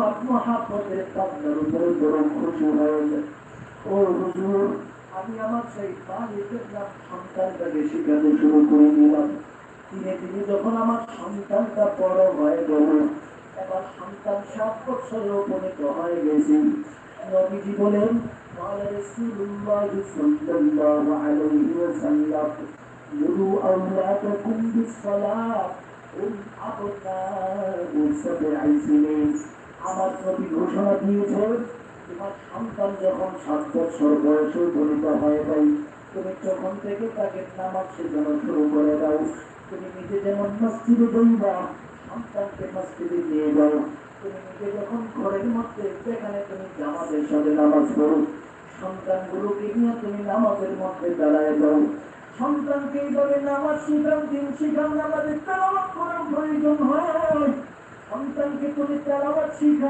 আমার মহাপতের কান্নার উপরে বড় খুশি হয়েছে ও হুজুর আমি আমার সেই মালিকের নাম সন্তানটাকে শিখাতে শুরু করে দিলাম দিনে দিনে যখন আমার সন্তানটা বড় হয়ে গেল এবার সন্তান সাত বছরে উপনীত হয়ে গেছে নবীজি বলেন قال رسول الله صلى الله عليه وسلم مروا أولادكم بالصلاة هم أبناء سبع سنين আমার নবী ঘোষণা দিয়েছে, তোমার সন্তান যখন সাত বছর বয়সে উপনীত হয়ে যায় তুমি যখন থেকে তাকে নামাজ শেখানো শুরু করে দাও, তুমি নিজে যেমন মসজিদে যাইবা সন্তানকে মসজিদে নিয়ে যাও। তুমি নিজে যখন ঘরের মধ্যে যেখানে তুমি জামাতের সাথে নামাজ পড়ো, সন্তানগুলোকে নিয়ে তুমি নামাজের মধ্যে দাঁড়ায় যাও। সন্তানকে এইভাবে নামাজ শিখান দিন শিখান নামাজের তেলাওয়াত করার প্রয়োজন হয়। সন্তানকে তুমি তেলাওয়াত শিখান